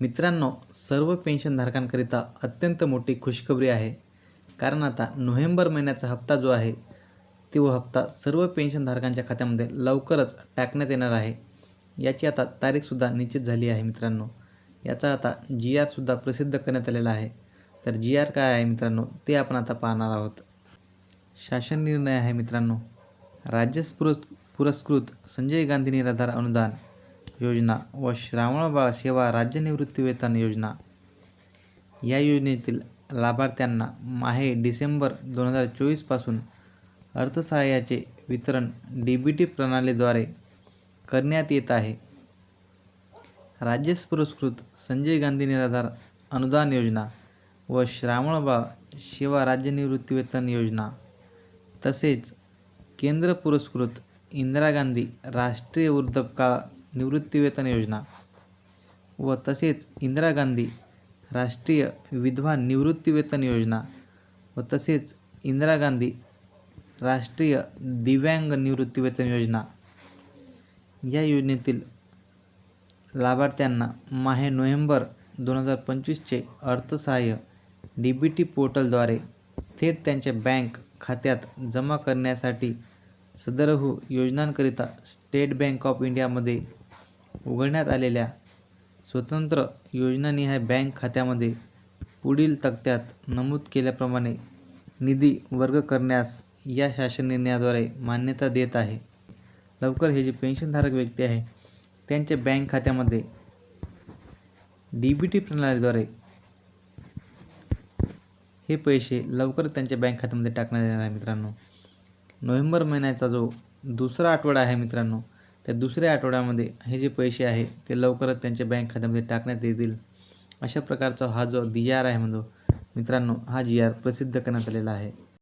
मित्रांनो सर्व पेन्शनधारकांकरिता अत्यंत मोठी खुशखबरी आहे. कारण आता नोव्हेंबर महिन्याचा हप्ता जो आहे तो हप्ता सर्व पेन्शनधारकांच्या खात्यामध्ये लवकरच टाकण्यात येणार आहे. याची आता तारीखसुद्धा निश्चित झाली आहे मित्रांनो. याचा आता जी आरसुद्धा प्रसिद्ध करण्यात आलेला आहे. तर जी आर काय आहे मित्रांनो ते आपण आता पाहणार आहोत. शासन निर्णय आहे मित्रांनो. राज्य पुरस् पुरस्कृत संजय गांधी निराधार अनुदान. योजना व श्रावणबाळ सेवा राज्य निवृत्तीवेतन योजना. या योजनेतील लाभार्थ्यांना माहे डिसेंबर दोन हजार चोवीसपासून अर्थसहाय्याचे वितरण डी बी टी प्रणालीद्वारे करण्यात येत आहे. राज्य पुरस्कृत संजय गांधी निराधार अनुदान योजना व श्रावणबाळ सेवा राज्य निवृत्तीवेतन योजना तसेच केंद्र पुरस्कृत इंदिरा गांधी राष्ट्रीय वृद्धकाळ निवृत्तीवेतन योजना व तसेच इंदिरा गांधी राष्ट्रीय विधवा निवृत्तीवेतन योजना व तसेच इंदिरा गांधी राष्ट्रीय दिव्यांग निवृत्तीवेतन योजना. या योजनेतील लाभार्थ्यांना माहे नोव्हेंबर दोन हजार पंचवीसचे अर्थसहाय्य डी बी टी पोर्टलद्वारे थेट त्यांच्या बँक खात्यात जमा करण्यासाठी सदरहू योजनांकरिता स्टेट बँक ऑफ इंडियामध्ये उघडण्यात आलेल्या स्वतंत्र योजनानिहाय बँक खात्यामध्ये पुढील तक्त्यात नमूद केल्याप्रमाणे निधी वर्ग करण्यास या शासन निर्णयाद्वारे मान्यता देत आहे. लवकर हे जे पेन्शनधारक व्यक्ती आहे त्यांच्या बँक खात्यामध्ये डी बी टी प्रणालीद्वारे हे पैसे लवकर त्यांच्या बँक खात्यामध्ये टाकण्यात येणार आहे मित्रांनो. नोव्हेंबर महिन्याचा जो दुसरा आठवडा आहे मित्रांनो त्या दुसऱ्या आठवड्यामध्ये हे जे पैसे आहे ते लवकरच त्यांच्या बँक खात्यामध्ये टाकण्यात येतील. अशा प्रकारचा हा जो जी आर आहे म्हणजे मित्रांनो हा जी आर प्रसिद्ध करण्यात आलेला आहे.